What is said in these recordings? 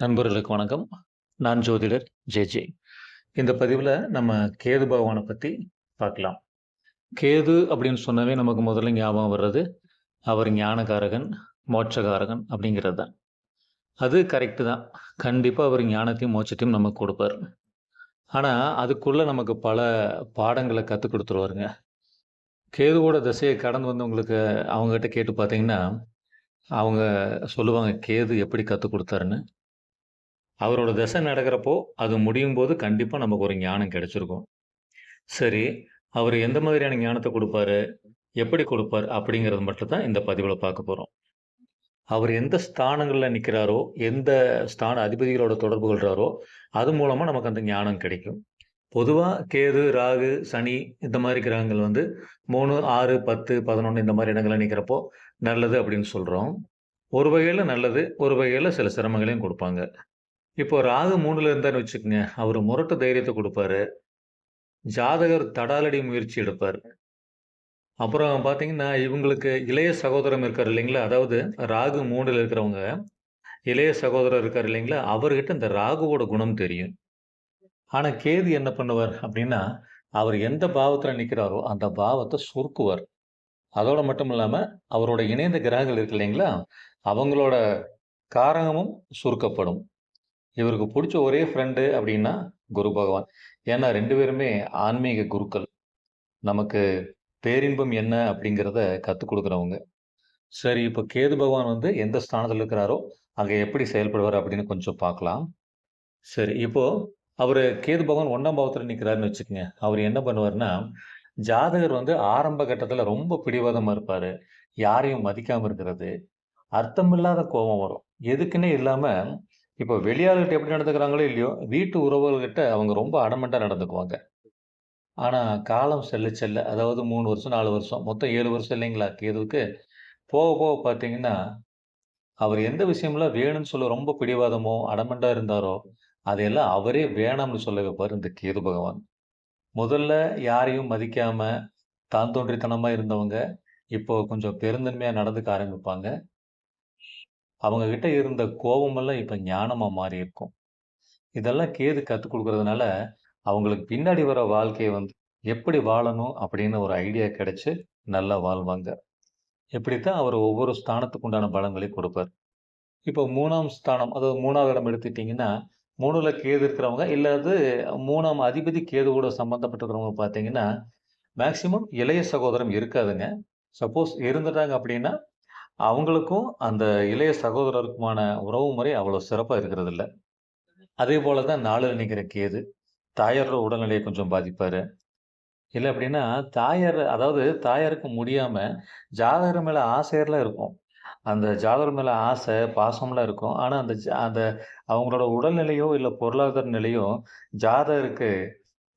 நண்பர்களுக்கு வணக்கம். நான் ஜோதிடர் ஜே ஜே. இந்த பதிவில் நம்ம கேது பகவானை பற்றி பார்க்கலாம். கேது அப்படின்னு சொன்னவே நமக்கு முதல்ல ஞாபகம் வர்றது அவர் ஞானகாரகன் மோட்சகாரகன் அப்படிங்கிறது தான். அது கரெக்டு தான். கண்டிப்பாக அவர் ஞானத்தையும் மோட்சத்தையும் நமக்கு கொடுப்பார். ஆனால் அதுக்குள்ளே நமக்கு பல பாடங்களை கற்றுக் கொடுத்துருவாருங்க. கேதுவோட திசையை கடந்து வந்தவங்களுக்கு அவங்ககிட்ட கேட்டு பார்த்தீங்கன்னா அவங்க சொல்லுவாங்க கேது எப்படி கற்றுக் கொடுத்தாருன்னு? அவரோட திசை நடக்கிறப்போ அது முடியும் போது கண்டிப்பாக நமக்கு ஒரு ஞானம் கிடைச்சிருக்கும். சரி அவர் எந்த மாதிரியான ஞானத்தை கொடுப்பாரு? எப்படி கொடுப்பார்? அப்படிங்கிறது மட்டும் தான் இந்த பதிவில் பார்க்க போகிறோம் அவர் எந்த ஸ்தானங்களில் நிற்கிறாரோ எந்த ஸ்தான அதிபதிகளோட தொடர்பு கொள்கிறாரோ அது மூலமாக நமக்கு அந்த ஞானம் கிடைக்கும். பொதுவாக கேது ராகு சனி இந்த மாதிரி கிரகங்கள் வந்து மூணு ஆறு பத்து பதினொன்று இந்த மாதிரி இடங்களில் நிற்கிறப்போ நல்லது அப்படின்னு சொல்கிறோம் ஒரு வகையில் நல்லது ஒரு வகையில் சில சிரமங்களையும் கொடுப்பாங்க. இப்போ ராகு மூணுல இருந்தான்னு வச்சுக்கோங்க அவர் முரட்டு தைரியத்தை கொடுப்பாரு. ஜாதகர் தடாலடி முயற்சி எடுப்பார். அப்புறம் பார்த்தீங்கன்னா இவங்களுக்கு இளைய சகோதரம் இருக்கார் இல்லைங்களா? அதாவது ராகு மூணில் இருக்கிறவங்க இளைய சகோதரர் இருக்கார் இல்லைங்களா? அவர்கிட்ட இந்த ராகுவோட குணம் தெரியும். ஆனால் கேது என்ன பண்ணுவார் அப்படின்னா அவர் எந்த பாவத்தில் நிற்கிறாரோ அந்த பாவத்தை சுருக்குவார். அதோடு மட்டும் இல்லாமல் அவரோட இணைந்த கிரகங்கள் இருக்கு இல்லைங்களா? அவங்களோட காரகமும் சுருக்கப்படும். இவருக்கு பிடிச்ச ஒரே ஃப்ரெண்டு அப்படின்னா குரு பகவான். ஏன்னா ரெண்டு பேருமே ஆன்மீக குருக்கள். நமக்கு பேரின்பம் என்ன அப்படிங்கிறத கற்றுக் கொடுக்குறவங்க. சரி இப்போ கேது பகவான் வந்து எந்த ஸ்தானத்தில் இருக்கிறாரோ அங்கே எப்படி செயல்படுவார் அப்படின்னு கொஞ்சம் பார்க்கலாம். சரி இப்போது அவர் கேது பகவான் ஒன்றாம் பாவத்தில் நிற்கிறாருன்னு வச்சுக்கோங்க. அவர் என்ன பண்ணுவார்னா ஜாதகர் வந்து ஆரம்ப கட்டத்தில் ரொம்ப பிடிவாதமாக இருப்பார். யாரையும் மதிக்காமல் இருக்கிறது. அர்த்தமில்லாத கோபம் வரும். எதுக்குன்னே இல்லாமல் இப்போ வெளியாள்கிட்ட எப்படி நடந்துக்கிறாங்களோ இல்லையோ வீட்டு உறவுகள்கிட்ட அவங்க ரொம்ப அடமெண்ட்டாக நடந்துக்குவாங்க. ஆனால் காலம் செல்ல செல்ல அதாவது மூணு வருஷம் நாலு வருஷம் மொத்தம் ஏழு வருஷம் இல்லைங்களா கேதுவுக்கு போக போக பார்த்தீங்கன்னா அவர் எந்த விஷயம்லாம் வேணும்னு சொல்ல ரொம்ப பிடிவாதமோ அடமெண்ட்டாக இருந்தாரோ அதையெல்லாம் அவரே வேணாம்னு சொல்ல வைப்பார் இந்த கேது பகவான். முதல்ல யாரையும் மதிக்காமல் தான் தோன்றித்தனமாக இருந்தவங்க இப்போ கொஞ்சம் பெருந்தன்மையாக நடந்துக்க ஆரம்பிப்பாங்க. அவங்கக்கிட்ட இருந்த கோபமெல்லாம் இப்போ ஞானமாக மாறி இருக்கும். இதெல்லாம் கேது கற்றுக் கொடுக்கறதுனால அவங்களுக்கு பின்னாடி வர வாழ்க்கையை வந்து எப்படி வாழணும் அப்படின்னு ஒரு ஐடியா கிடைச்சி நல்லா வாழ்வாங்க. இப்படித்தான் அவர் ஒவ்வொரு ஸ்தானத்துக்கு உண்டான பலங்களையும் கொடுப்பார். இப்போ மூணாம் ஸ்தானம் அதாவது மூணாவது இடம் எடுத்துக்கிட்டிங்கன்னா மூணுல கேது இருக்கிறவங்க இல்லாது மூணாம் அதிபதி கேது கூட சம்மந்தப்பட்டிருக்கிறவங்க பார்த்தீங்கன்னா மேக்சிமம் இளைய சகோதரம் இருக்காதுங்க. சப்போஸ் இருந்துட்டாங்க அப்படின்னா அவங்களுக்கும் அந்த இளைய சகோதரருக்குமான உறவு முறை அவ்வளோ சிறப்பாக இருக்கிறது இல்லை அதே போல தான் நாளில் நிற்கிற கேது தாயாரோட உடல்நிலையை கொஞ்சம் பாதிப்பார். இல்லை அப்படின்னா தாயார் அதாவது தாயாருக்கு முடியாமல் ஜாதகர் மேலே ஆசையெல்லாம் இருக்கும். அந்த ஜாதகர் மேலே ஆசை பாசம்லாம் இருக்கும். ஆனால் அந்த ஜா- அந்த அவங்களோட உடல்நிலையோ இல்லை பொருளாதார நிலையோ ஜாதகருக்கு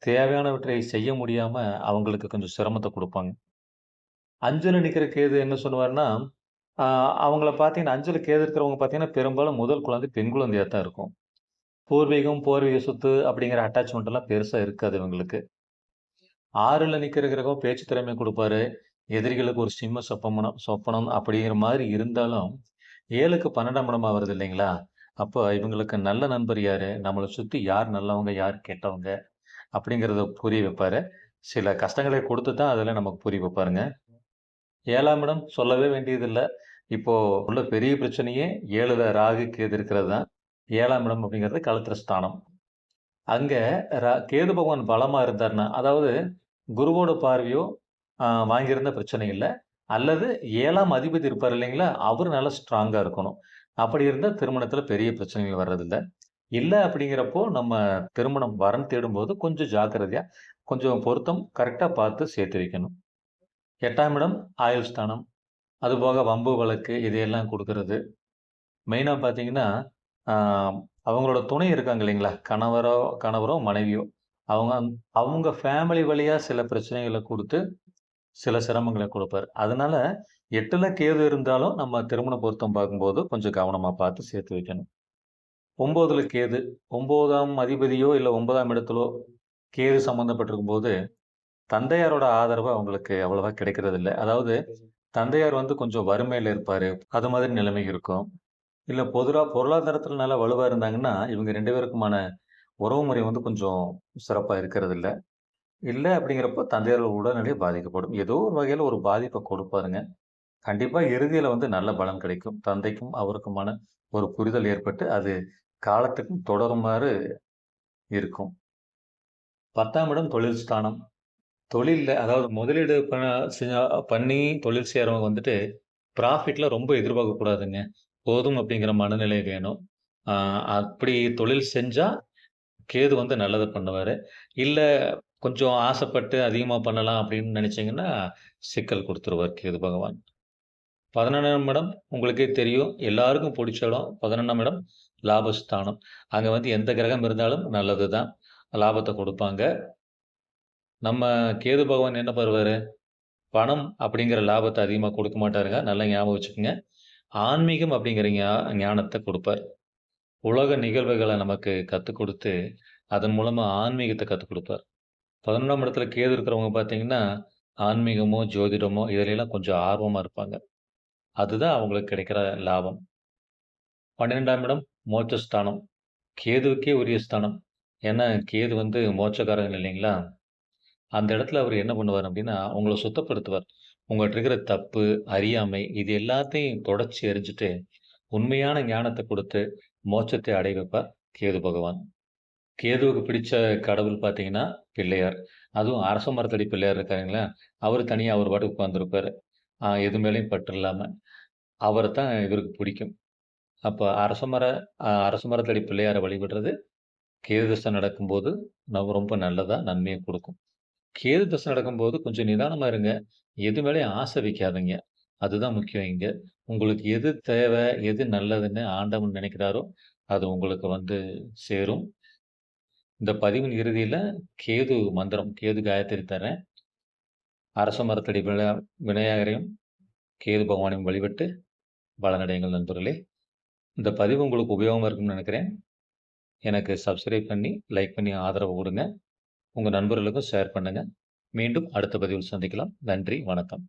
தேவையானவற்றை செய்ய முடியாமல் அவங்களுக்கு கொஞ்சம் சிரமத்தை கொடுப்பாங்க. அஞ்சில் நிற்கிற கேது என்ன சொல்லுவார்னா அவங்கள பார்த்தீங்கன்னா அஞ்சலுக்கு எதிர்க்கிறவங்க பார்த்தீங்கன்னா பெரும்பாலும் முதல் குழந்தை பெண் குழந்தையாக தான் இருக்கும். பூர்வீகம் பூர்வீக சொத்து அப்படிங்கிற அட்டாச்மெண்ட் எல்லாம் பெருசாக இருக்காது இவங்களுக்கு. ஆறில் நிற்கிற கிரகம் பேச்சு திறமை கொடுப்பாரு. எதிரிகளுக்கு ஒரு சிம்ம சொப்பனம் சொப்பனம் அப்படிங்கிற மாதிரி இருந்தாலும் ஏழுக்கு பன்னெண்டாம் இடமா வருது இல்லைங்களா? அப்போ இவங்களுக்கு நல்ல நண்பர் யாரு? நம்மளை சுற்றி யார் நல்லவங்க யார் கெட்டவங்க அப்படிங்கிறத புரிய வைப்பாரு. சில கஷ்டங்களை கொடுத்து தான் அதில் நமக்கு புரிய வைப்பாருங்க. ஏழாம் இடம் சொல்லவே வேண்டியதில்லை. இப்போது உள்ள பெரிய பிரச்சனையே ஏழுல ராகு கேது இருக்கிறது தான். ஏழாம் இடம் அப்படிங்கிறது கழுத்துற ஸ்தானம். அங்கே ரா- கேது பகவான் பலமாக இருந்தாருன்னா அதாவது குருவோட பார்வையோ வாங்கியிருந்த பிரச்சனை இல்லை. அல்லது ஏழாம் அதிபதி இருப்பார் இல்லைங்களா அவர் நல்லா ஸ்ட்ராங்காக இருக்கணும். அப்படி இருந்தால் திருமணத்தில் பெரிய பிரச்சனைகள் வர்றதில்லை. இல்லை அப்படிங்கிறப்போ நம்ம திருமணம் வரன் தேடும்போது கொஞ்சம் ஜாக்கிரதையாக கொஞ்சம் பொருத்தம் கரெக்டாக பார்த்து சேர்த்து வைக்கணும். எட்டாம் இடம் ஆயுள் ஸ்தானம். அதுபோக வம்பு வழக்கு இதையெல்லாம் கொடுக்கறது. மெயினாக பார்த்தீங்கன்னா அவங்களோட துணை இருக்காங்க இல்லைங்களா? கணவரோ கணவரோ மனைவியோ. அவங்க அவங்க ஃபேமிலி வழியாக சில பிரச்சனைகளை கொடுத்து சில சிரமங்களை கொடுப்பார். அதனால எட்டுல கேது இருந்தாலும் நம்ம திருமண பொருத்தம் பார்க்கும்போது கொஞ்சம் கவனமாக பார்த்து சேர்த்து வைக்கணும். ஒம்போதுல கேது ஒம்போதாம் அதிபதியோ இல்லை ஒன்பதாம் இடத்துலோ கேது சம்மந்தப்பட்டிருக்கும் போது தந்தையாரோட ஆதரவு அவங்களுக்கு அவ்வளவா கிடைக்கிறது இல்லை அதாவது தந்தையார் வந்து கொஞ்சம் வறுமையில் இருப்பார் அது மாதிரி நிலைமை இருக்கும் இல்லை பொதுவாக பொருளாதாரத்தில் நல்லா வலுவாக இருந்தாங்கன்னா, இவங்க ரெண்டு பேருக்குமான உறவு முறை வந்து கொஞ்சம் சிறப்பாக இருக்கிறது இல்லை இல்லை அப்படிங்கிறப்போ தந்தையாரோட உடல்நிலை பாதிக்கப்படும். ஏதோ ஒரு வகையில் ஒரு பாதிப்பை கொடுப்பாருங்க. கண்டிப்பாக இறுதியில் வந்து நல்ல பலன் கிடைக்கும். தந்தைக்கும் அவருக்குமான ஒரு புரிதல் ஏற்பட்டு, அது காலத்துக்கும் தொடருமாறு இருக்கும். 10ஆம் இடம் தொழில் ஸ்தானம். தொழிலில் அதாவது முதலீடு பண்ண செஞ்சா பண்ணி தொழில் செய்கிறவங்க வந்துட்டு, ப்ராஃபிட்டில் ரொம்ப எதிர்பார்க்கக்கூடாதுங்க போதும் அப்படிங்கிற மனநிலை வேணும். அப்படி தொழில் செஞ்சால் கேது வந்து நல்லதை பண்ணுவார் இல்லை கொஞ்சம் ஆசைப்பட்டு அதிகமாக பண்ணலாம் அப்படின்னு நினச்சிங்கன்னா சிக்கல் கொடுத்துருவார் கேது பகவான். 11ஆம் இடம் உங்களுக்கே தெரியும். எல்லாருக்கும் பிடிச்ச இடம். 11ஆம் இடம் லாபஸ்தானம். அங்கே வந்து எந்த கிரகம் இருந்தாலும் நல்லது தான். லாபத்தை கொடுப்பாங்க நம்ம கேது பகவான் என்ன பண்ணுவார் பணம் அப்படிங்கிற லாபத்தை அதிகமாக கொடுக்க மாட்டாருங்க. நல்லா ஞாபகம் வச்சுக்கோங்க ஆன்மீகம் அப்படிங்கிற ஞா கொடுப்பார் உலக நிகழ்வுகளை நமக்கு கற்றுக் கொடுத்து அதன் மூலமாக ஆன்மீகத்தை கற்றுக் கொடுப்பார் பதினொன்றாம் இடத்துல கேது இருக்கிறவங்க பார்த்தீங்கன்னா, ஆன்மீகமோ, ஜோதிடமோ இதிலெல்லாம் கொஞ்சம் ஆர்வமாக இருப்பாங்க. அதுதான் அவங்களுக்கு கிடைக்கிற லாபம். 12ஆம் இடம் மோட்சஸ்தானம். கேதுவுக்கே உரிய ஸ்தானம். ஏன்னா, கேது வந்து மோட்சக்காரகன் இல்லைங்களா? அந்த இடத்துல அவர் என்ன பண்ணுவார் அப்படின்னா, உங்களை சுத்தப்படுத்துவார். உங்கள்கிட்ட இருக்கிற தப்பு, அறியாமை இது எல்லாத்தையும் தொடச்சி எரிஞ்சுட்டு உண்மையான ஞானத்தை கொடுத்து மோட்சத்தை அடைய வைப்பார் கேது பகவான். கேதுவுக்கு பிடிச்ச கடவுள் பார்த்தீங்கன்னா, பிள்ளையார். அதுவும் அரச மரத்தடி பிள்ளையார் இருக்காருங்களா, அவர் தனியாக அவர் பாட்டுக்கு உட்காந்துருப்பார் எது மேலேயும் பற்று இல்லாமல் அவரை தான் இவருக்கு பிடிக்கும். அப்போ அரச மர அரச மரத்தடி பிள்ளையாரை வழிபடுறது, கேது தசை நடக்கும்போது நம்ம ரொம்ப நல்லதாக நன்மையை கொடுக்கும் கேது தசை நடக்கும்போது கொஞ்சம் நிதானமாக இருங்க. எது மேலேயும் ஆசை வைக்காதீங்க. அதுதான் முக்கியம் இங்கே உங்களுக்கு எது தேவை, எது நல்லதுன்னு ஆண்டவன் நினைக்கிறாரோ, அது உங்களுக்கு வந்து சேரும். இந்த பதிவின் இறுதியில் கேது மந்திரம், கேது காயத்ரி தரேன் அரச மரத்தடி விநா விநாயகரையும், கேது பகவானையும் வழிபட்டு பலனடையுங்கள் நண்பர்களே. இந்த பதிவு உங்களுக்கு உபயோகமாக இருக்கும்னு நினைக்கிறேன் எனக்கு சப்ஸ்கிரைப் பண்ணி, லைக் பண்ணி ஆதரவு கொடுங்க உங்கள் நண்பர்களுக்கும் ஷேர் பண்ணுங்கள் மீண்டும் அடுத்த பதிவில் சந்திக்கலாம். நன்றி, வணக்கம்.